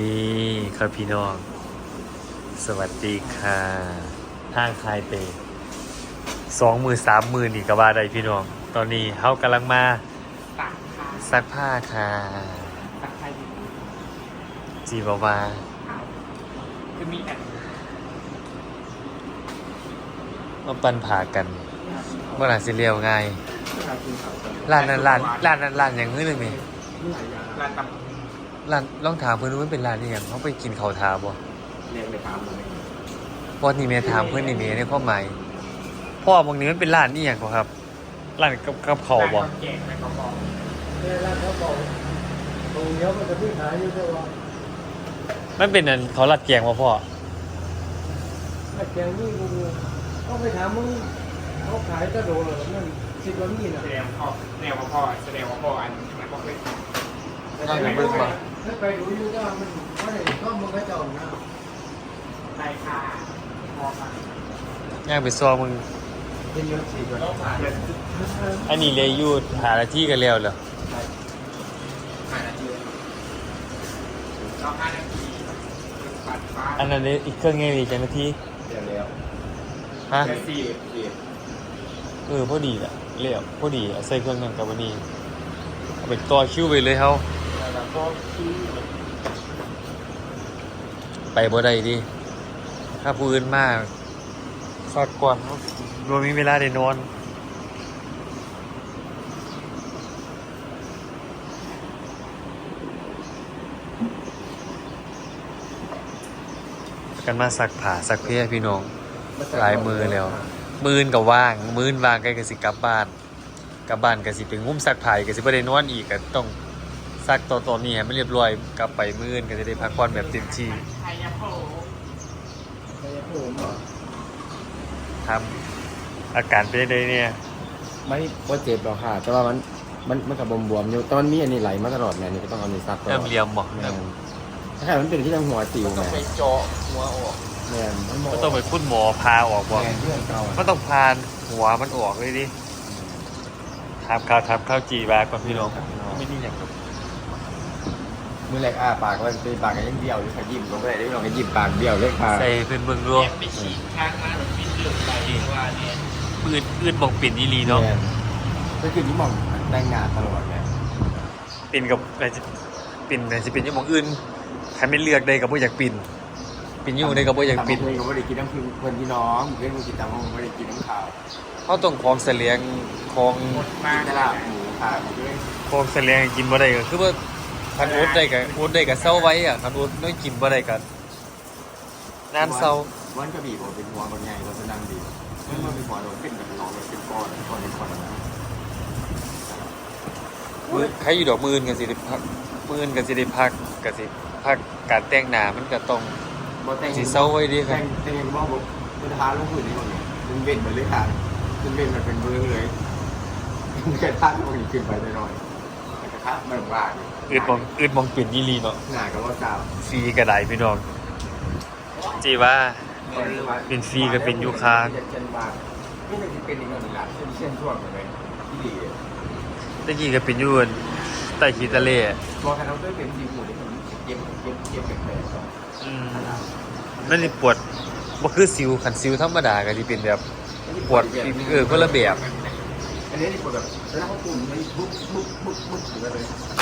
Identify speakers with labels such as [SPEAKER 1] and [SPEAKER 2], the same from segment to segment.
[SPEAKER 1] นี่ครับพี่น้อง สวัสดีค่ะทางคายเปสองมือสามมือนี่ก็ว่าได้พี่น้อง ตอนนี้เขากำลังมา
[SPEAKER 2] ตักค่ะ
[SPEAKER 1] ซักผ้าค่ะ
[SPEAKER 2] ตักใครดี
[SPEAKER 1] จีบว่า
[SPEAKER 2] อ้าวคือมีแอด
[SPEAKER 1] มาปันผ่ากันเมื่อไหร่สิเรียวง่ายร้านนั้นร้านร้านนั้นร้านอย่างนี้เลยไหม
[SPEAKER 2] ร้านตับ
[SPEAKER 1] ร้านลองถามเพื่อนว่าเป็นร้านนี่ยังเขาไปกินเขาวทาบ่
[SPEAKER 2] เรียนไปถามเลย
[SPEAKER 1] เพราะนี่เมียถามเพื่อนนี่เมียในข้อหมายพ่อบางนี้มันเป็นร้านนี่อย่างครับร้านกับกับเขาวบ่
[SPEAKER 2] ร้นแกงไปกระบอก
[SPEAKER 3] เนี่ยร้านเขาบอกตรงเนี้ยมันจะพี่ขายอยู่แต่ว่า
[SPEAKER 1] มันเป็นอันเขาลัดแกงมาพ่อ
[SPEAKER 3] ไอ้แกงนี่กูเขาไปถามมึงเขาขายกระโดดเหรอนั่นสิบวันนี่นะ
[SPEAKER 2] แสดงพ่อแสดงว่าพ่อแสดงว่าพ่ออันมันก็เป็น
[SPEAKER 1] นั่งอยู่เบิ่งบ่
[SPEAKER 3] ถ้าไปดูอยู่ก็มันไม่ได้ก็มึงก็จองนะ
[SPEAKER 2] ไทยค่ะพ่อค่ะ
[SPEAKER 1] ย่างไปซ้อมึง
[SPEAKER 3] เป็นเยอะสี่วัน
[SPEAKER 2] ต้องผ่านเลย
[SPEAKER 1] อันนี้เลยอยูดหาละที่กันแล้วเหรอ
[SPEAKER 2] ผ่านนาทีเราห้านาทีปัดฟ้า
[SPEAKER 1] อันนั้นเลยอีกเครื่องไงดีจังนาที
[SPEAKER 2] เดี๋ยวแล้ว
[SPEAKER 1] ฮะ
[SPEAKER 2] แค่สี่สี่
[SPEAKER 1] เออพอดีแหละเรียบพอดีอะใส่เครื่องนั้นกับวันนี้เอาไปต่อคิวไปเลยเขา
[SPEAKER 2] แล้วก็ที่
[SPEAKER 1] ไปบ่ได้ดิ ถ้าผู้อื่นมากสอดก่อนรวมมีเวลาได้นอนกันมาสักผ่าสักเพียพี่น้องหลายมือแล้ว มือนกับว่าง มือนว่างใกล้กับสิกลับบ้านกลับบ้านกับสิเป็นงุ้มซักผ้าอีกกับสิบ่ได้นอนอีกก็ต้อง ซักตอนตอนนี้ให้มันเรียบร้อยกลับไปมื้อนก็จะได้พักผ่อนแบบเต็มที่
[SPEAKER 2] ไทยยาโพ
[SPEAKER 3] ไปผมบอก
[SPEAKER 1] ทำอาการเป็นยังไงเนี่ย
[SPEAKER 4] ไม่ว่าเจ็บหรอกค่ะ แต่ว่ามันมันมันกับบวมๆอยู่แต่มันมีอันนี้ไหลมาตลอดแม่นี่ก็ต้องเอานี่ซักตล
[SPEAKER 1] เริ่
[SPEAKER 4] อ
[SPEAKER 1] ม
[SPEAKER 4] ด
[SPEAKER 1] เรียมบอก
[SPEAKER 4] แม่นถ้าใครมันเป็นที่ทางหัวติว
[SPEAKER 2] ต้อง
[SPEAKER 4] แม่
[SPEAKER 2] ไปเจาะหัวออก
[SPEAKER 4] แม่นมันหมอ
[SPEAKER 1] ก็ต้องไปพุ่นหมอพาออกบอก
[SPEAKER 4] แม่นเพื่อนเก่า
[SPEAKER 1] มันต้องพานหัวมันออกเลยดิทำข้าวทำข้าวจีบาก่อนพี่น้องไม่ได้อย่าง
[SPEAKER 4] มือแรกอ้าปากว่าเป็นปากกันยังเบี้ยวอยู่ค่ะยิ้มลงไปได้ลองก็ยิ้มปากเบี้ยวเลยค่ะ
[SPEAKER 1] ใส่เป็นเมืองรวม
[SPEAKER 2] แกไปฉีกข้างร้านหรือปิ้นเลือดไปว่าเนี่ย
[SPEAKER 1] ปืนปืนบอกปิ่นอีหลีเนาะ
[SPEAKER 4] แม่นก็คือยิ้มมองแต่งงานตลอดแม่
[SPEAKER 1] ปิ่นกับอะไรจะปิ่นอะไรจะเป็นอยังมองอื่นใครไม่เลือกได้กับพวกอยากปิ่นปิ่นอยู่ได้กับพวกอยากปิ่น
[SPEAKER 4] ตำบักหุ่งก็ไม่ได้กินน้ำพึ่งเพื่อนพี่น้องเพื่อนมึงกินตำบักหุ่งไม่ได้กินน้ำขาว
[SPEAKER 1] เขาต้องคลองเสลียงคลอง
[SPEAKER 2] หมดมา
[SPEAKER 4] กิน
[SPEAKER 2] ก
[SPEAKER 4] ตลาดหมูค่ะมันด้วย
[SPEAKER 1] คลองเสลียงกินบ่ได้ก็คือว่า คันอ๊ตได้กับอ๊ตได้กับเศร้าไว้อะคันอ๊ตน้อยกินบ่ได้กับนานเศร้า
[SPEAKER 4] วันกระบี่บอกเป็นหัวบางไงเราจะนั่งดีเมื่อมันเป็นหัวเราเป็นแบบน้องเป็นก้อนก้อนเป็นก้อนนะ
[SPEAKER 1] มือใครอยู่ดอกมือนกันสิได้พักมือนกันสิได้พักกันสิพักการแต่งหน้ามันก็ต้อง
[SPEAKER 4] บ่แต่ง
[SPEAKER 1] สิเศร้าไว้ดีครับ
[SPEAKER 4] แต่งแต่งยังบอกบอกมันทาลงพื้นนี่ก่อนเนี่ยมันเว้นไปเลยค่ะมันเว้นมันเป็นเบื้องเลยมันแค่ทาลงอีกขึ้นไปหน่อยๆแต่กระทะมันว่าอยู่
[SPEAKER 1] อืดมองอืดมองปิ่นยี่ลีเนาะ
[SPEAKER 4] หนากับว่าเจ้า
[SPEAKER 1] ฟรีกระไดพี่น้องจีว่าเป็นฟรีกับเป็นยูคา
[SPEAKER 4] เช่นว่าไม่ได้เป็นอีกอย่างหนึ่งละเช่นเช่นช่วงเลยที่ดี
[SPEAKER 1] ตะกี้ก็เป็นอยูนใต้ขีทะเลอะ
[SPEAKER 4] บอกให้เราด้วยเป็นซีฟู้ดที่มันเย็บเย็บเย็บแปลกๆก่อน
[SPEAKER 1] อืมมันสิปวดบ่คือสิวขันสิวธรรมดาก็สิเป็นแบบปวดเออคนละแบบ
[SPEAKER 4] อันนี้ที่ปวดแบบแล้วเขาตุ่นมันบุ๊บบุ๊บบุ๊บบุ๊บอยู่เลย
[SPEAKER 1] โอ้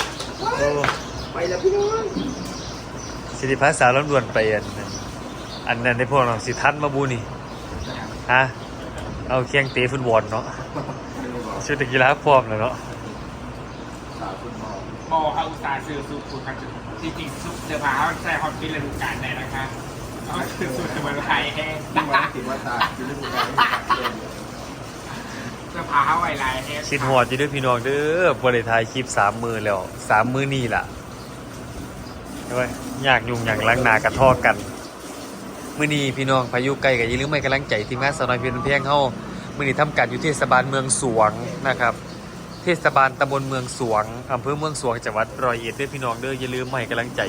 [SPEAKER 4] ไปแล้วพี่น้อง
[SPEAKER 1] สิริพัฒน์สาวลำดวนไปอันนั้นอันนั้นในพวกเราสิทันมาบูนี่ฮะเอาเคียงเตะฟุตบอลเนาะชุดกีฬาพร้อมแล้วเนาะ
[SPEAKER 4] สาวคุณหมอ
[SPEAKER 2] มอเขาอุตส่าห์ซื้อสูตรคุณกันจริงๆซุปเสื้อผ้าเขาใส่ฮอตฟิลฤดูกาลไหนนะคะเขาซื้อสูตรเหมือนไทยแห้ง
[SPEAKER 4] ที่ว่าติดว่าตาคือฤดูกาลที่ตัด
[SPEAKER 2] เสื้อผ้าเขาไวลายแห้ง
[SPEAKER 1] ชิดหอดอยู่ด้วยพี่น้องเด้อบริทายคลิปสามมือแล้วสามมือนี่ล่ะใช่ไหมอยากยุ่งอย่างล้างหนากระทอกกันมือนี้พี่น้องพายุใกล้กับยี่ลืมไม่กำลังใจทีมงานสาวน้อยเพียนเพียงเฮามือนี้ทำการอยู่เทศบาลเมืองสวงนะครับ เทศบาลตำบลเมืองสวงอำเภอเมืองสวงจังหวัดร้อยเอ็ดด้วยพี่น้องเด้ออย่าลืมมาให้กำลังใจ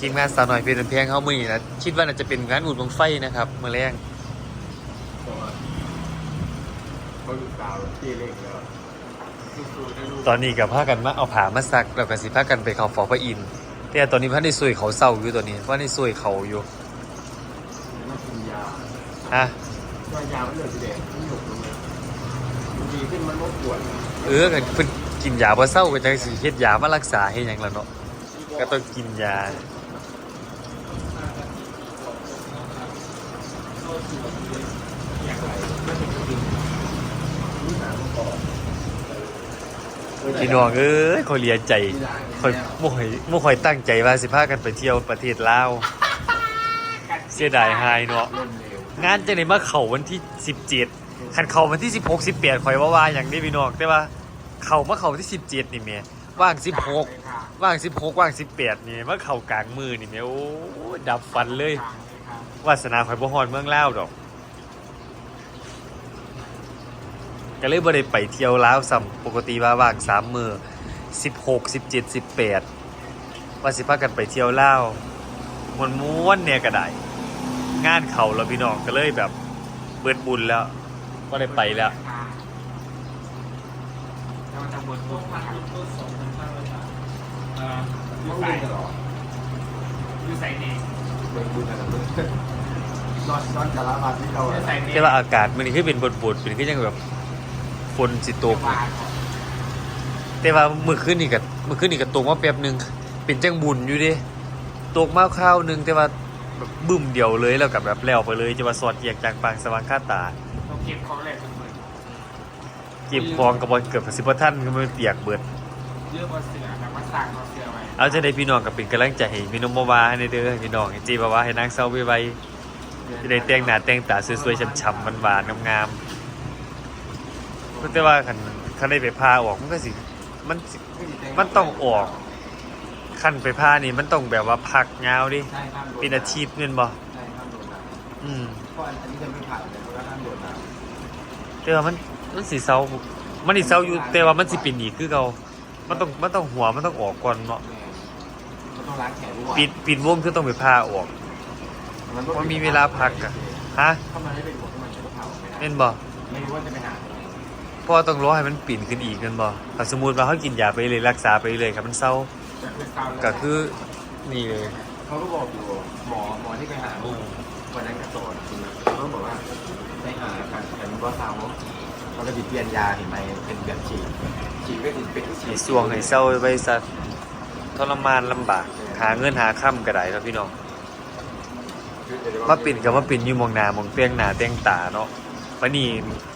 [SPEAKER 1] ทีมงานสาวน้อยเพียนเพียงเฮามือนี้นะคิดว่าน่าจะเป็นงานอุดบังไฟนะครับเมื่อแรง
[SPEAKER 4] เขาดูสาวที่เล็กแล้ว
[SPEAKER 1] ตอนนี้กับพากันมาเอาผามาซักแล้วก็สิพากันไปเขาฟอพระอินทร์แต่ตอนนี้พันได้ซวยเขาเศร้าอยู่ตัวนี้พันได้ซวยเขาอยู่
[SPEAKER 4] มันกินยา
[SPEAKER 1] ฮะ
[SPEAKER 4] ตัวยามันเหลือสีแดงมันหยุดลงเลยมันดีขึ้นมันลดปวด
[SPEAKER 1] เออก็เพิ่นกินยาบ่เศร้าก็จังสิเฮ็ดยามารักษาเฮ็ดหยังล่ะเนาะก็ต้องกินยา
[SPEAKER 2] อย่างไร
[SPEAKER 4] มันเป็นจริงนี่หนามันก่อน
[SPEAKER 1] พี่น้องเอ้ยเขาเรียนใจคอยบ่ค่อยบ่ค่อยตั้งใจว่าสิพากันไปเที่ยวประเทศลาวเสียดายหายเนาะ
[SPEAKER 4] เริ่มเร็ว
[SPEAKER 1] งานจะได้มาเข้าวันที่ 17คันเข้าวันที่ 16 18ข่อยว่าว่าหยังนี้พี่น้องแต่ว่าเข้ามาเข้าวันที่ 17 นี่แหม่ว่าง 16 ว่าง 16 ว่าง 18 นี่มาเข้ากลางมือนี่แหม่โอ้ดับฟันเลย วาสนาข่อยบ่ฮอดเมืองลาวดอก ก็เลยบ่ได้ไปเที่ยวลาวซ้ำปกติว่าว่าง3มื้อ16 17 18ว่าสิพากันไปเที่ยวลาวม่วนๆเนี่ยก็ได้ งานเขาแล้วพี่น้องก็เลยแบบเบิดบุญแล้วก็ได้ไปแล้ว
[SPEAKER 2] แล้วมันจะบนบนพันต้นสองพันห้าร้อยบาทเอ่อยู
[SPEAKER 4] ต้อง
[SPEAKER 2] ใส่
[SPEAKER 4] เรียนตลอด
[SPEAKER 2] ยูใส่เนย
[SPEAKER 4] เบิกบุญอะไรเบิกนอนนอนจาราบาที่เรา
[SPEAKER 2] ยู
[SPEAKER 4] อะ
[SPEAKER 2] ใส่เนย
[SPEAKER 1] แต่ว่าอากาศมันนี่คือเป็นบดบดๆเป็นคือยังแบบ ฝนสิตก
[SPEAKER 2] วาน
[SPEAKER 1] แต่ว่ามื้อคืนนี่ก็มื้อคืนนี่ก็ตกมาแป๊บหนึงเป็นจังบุญอยู่เด้ตกมาคราวหนึงแต่ว่าแบบบึ้มเดียวเลยแล้วกับแบบแล้วไปเลยจะว่าสอดเกียงจางปางสว่างค่าตา
[SPEAKER 2] เราเก็บของแหลกเป็นเหมือน
[SPEAKER 1] เก็บของกับ่เกือบสิบ่ทันก็มันเปียกเบิด
[SPEAKER 2] เยอะกว่าเสือแต่ว่าสั่งเราเสือไว้
[SPEAKER 1] เอาจังได๋พี่น้องก็เป็นกำลังใจให้พี่น้องบ่ว่าให้เด้อพี่น้องให้จีบ่ว่าให้นางเซาไวๆจะได้แต่งหน้าแต่งตาสวยๆฉ่ำๆหวานๆงามๆ แต่ว่าคันคันได้ไปพาออกมันก็สิ มันสิมันต้องออกขั้นไปผ้านี่มันต้องแบบว่าพักยาวดิ
[SPEAKER 4] ใช่ห้ามโดน
[SPEAKER 1] เป็นอาชีพเงินบ่
[SPEAKER 4] ใช่ห้ามโดนน้ำ
[SPEAKER 1] อืม
[SPEAKER 4] เพราะอันนี้จะไม่ผ่านเลยเพราะว่าห้ามโดนน้ำ
[SPEAKER 1] แต่ว่ามันมันสิเซามันสิเซาอยู่แต่ว่ามันสิเป็นอีกคือเก่ามันต้องมันต้องหัวมันต้องออกก่อนเนาะ
[SPEAKER 4] แม่มันต้องล้างแขนทุกวัน
[SPEAKER 1] ปิดปิดวงคือต้องไปผ้าออก มันมีเวลาพักอะ ฮะ
[SPEAKER 4] ถ้ามันไม่เป็นหัวมันจะเผาไม่ได้
[SPEAKER 1] เม่นบ่
[SPEAKER 4] ไม่รู้ว่าจะไปหาที่ไหน
[SPEAKER 1] เพราะว่าต้องรอให้มันปิ่นขึ้นอีกเงินบ่ถ้าสมมุติว่าเขากินยาไปเลยรักษาไปเลยครับมันเศร้า
[SPEAKER 2] แต่คือเซา
[SPEAKER 1] ก็คือนี่เลย
[SPEAKER 4] เขาก็บอกอยู่หมอหมอที่ไปหาลูกวันนั้นกระโดดจริงๆเขาก็บอกว่าไปหากันแต่มันก็เศร้าเขาเลยบิดเบียนยาเห็นไหมเป็นแบบฉีดฉีดก็คือเป็นที่ฉี
[SPEAKER 1] ให้
[SPEAKER 4] ด
[SPEAKER 1] สวงให้เศร้าไปซะทรมานลำบาก หาเงินหาค่ำก็ได้ครับพี่น้องมาปิ่นกับมาปิ่นอยู่หมองหนามองเตียงหนาเตียงตาเนาะ วันนี้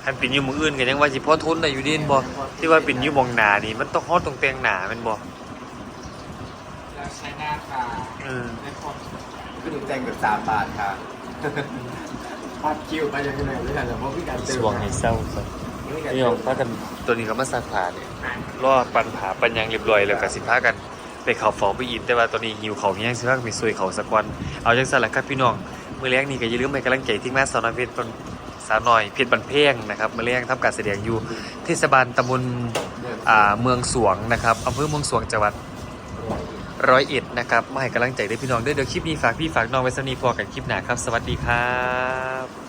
[SPEAKER 1] คันปิ่นอยู่หมองอื่นก็ยังว่าสิพอทนได้อยู่เด่นบ่ที่ว่าปิ่นอยู่หมองหนานี่มันต้องฮอดตรงเตียงหนาแม่นบ่
[SPEAKER 2] แล้วใช้หน้าตา
[SPEAKER 1] เออ
[SPEAKER 2] ได้คน
[SPEAKER 4] คือหนูแต่งแบบสามบาทค่ะพอดคิวไปยังไงไม่ทันแต่เพราะพี่การเจอ
[SPEAKER 1] สวงให้เศร้าซะนี่น้องพากันตัวนี้ก็มาซักผ้าเนี่ยรอปันผาปันหยังเรียบร้อยแล้วก็สิพากันไปเข้าเฝ้าไปอินแต่ว่าตอนนี้หิวเขาวยังสิพากันไปซวยเขาสักวันเอาจังซั่นล่ะครับพี่น้องมื้อแรกนี่ก็อย่าลืมให้กำลังใจที่มาสาวน้อยเพชร สาวน้อยเพชรบันเพงนะครับมาเลี้ยงทำการแสดงอยู่เทศบาลตำบลเมืองสวงนะครับอำเภอเมืองสวงจังหวัดร้อยเอ็ดนะครับมาให้กำลังใจด้วยพี่น้องด้วยเดี๋ยวคลิปนี้ฝากพี่ฝากน้องไว้สำนีพอกันคลิปหน้าครับ สวัสดีครับ